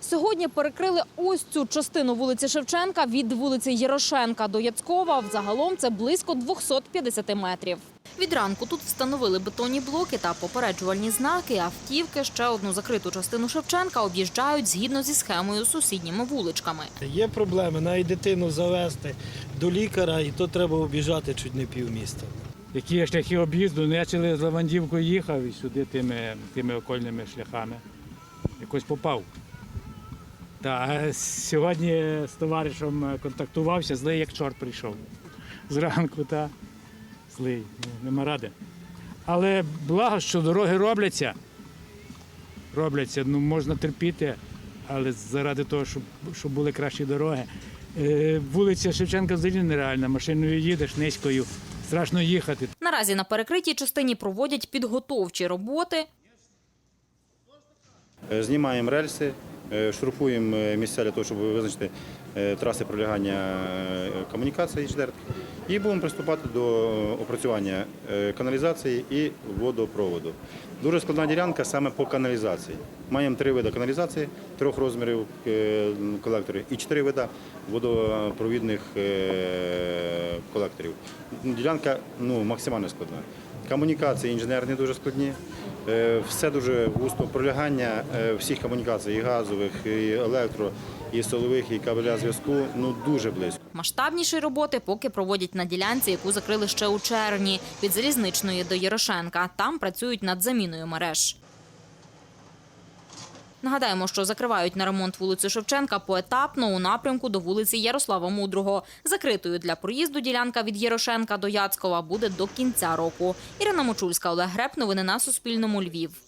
Сьогодні перекрили ось цю частину вулиці Шевченка від вулиці Єрошенка до Яцькова. Взагалом це близько 250 метрів. Від ранку тут встановили бетонні блоки та попереджувальні знаки. Автівки ще одну закриту частину Шевченка об'їжджають згідно зі схемою сусідніми вуличками. Є проблеми, навіть дитину завести до лікаря, і то треба обіжати чуть не півміста. Які є шляхи об'їзду, ну я через Лавандівку їхав і сюди тими, тими окольними шляхами. Якось попав. Та сьогодні з товаришем контактувався, злий як чорт прийшов. Зранку, та злий, ну, нема ради. Але благо, що дороги робляться. Робляться, ну можна терпіти, але заради того, щоб, щоб були кращі дороги. Е, вулиця Шевченка взагалі нереальна, машиною їдеш низькою, страшно їхати. Наразі на перекритій частині проводять підготовчі роботи. Е, Знімаємо рельси, е, шурфуємо е, місця для того, щоб визначити е, траси пролягання е, комунікації інженерних. І будемо приступати до опрацювання е, каналізації і водопроводу. Дуже складна ділянка саме по каналізації. Маємо три види каналізації, трьох розмірів е, колекторів і чотири види водопровідних е, колекторів. Ділянка ну, максимально складна. Комунікації інженерні дуже складні. Е, Все дуже густо пролягання е, всіх комунікацій, і газових, і електро, і силових, і кабеля зв'язку ну дуже близько. Масштабніші роботи поки проводять на ділянці, яку закрили ще у червні від залізничної до Ярошенка. Там працюють над заміною мереж. Нагадаємо, що закривають на ремонт вулицю Шевченка поетапно у напрямку до вулиці Ярослава Мудрого. Закритою для проїзду ділянка від Ярошенка до Яцкова буде до кінця року. Ірина Мочульська, Олег Греб. Новини на Суспільному. Львів.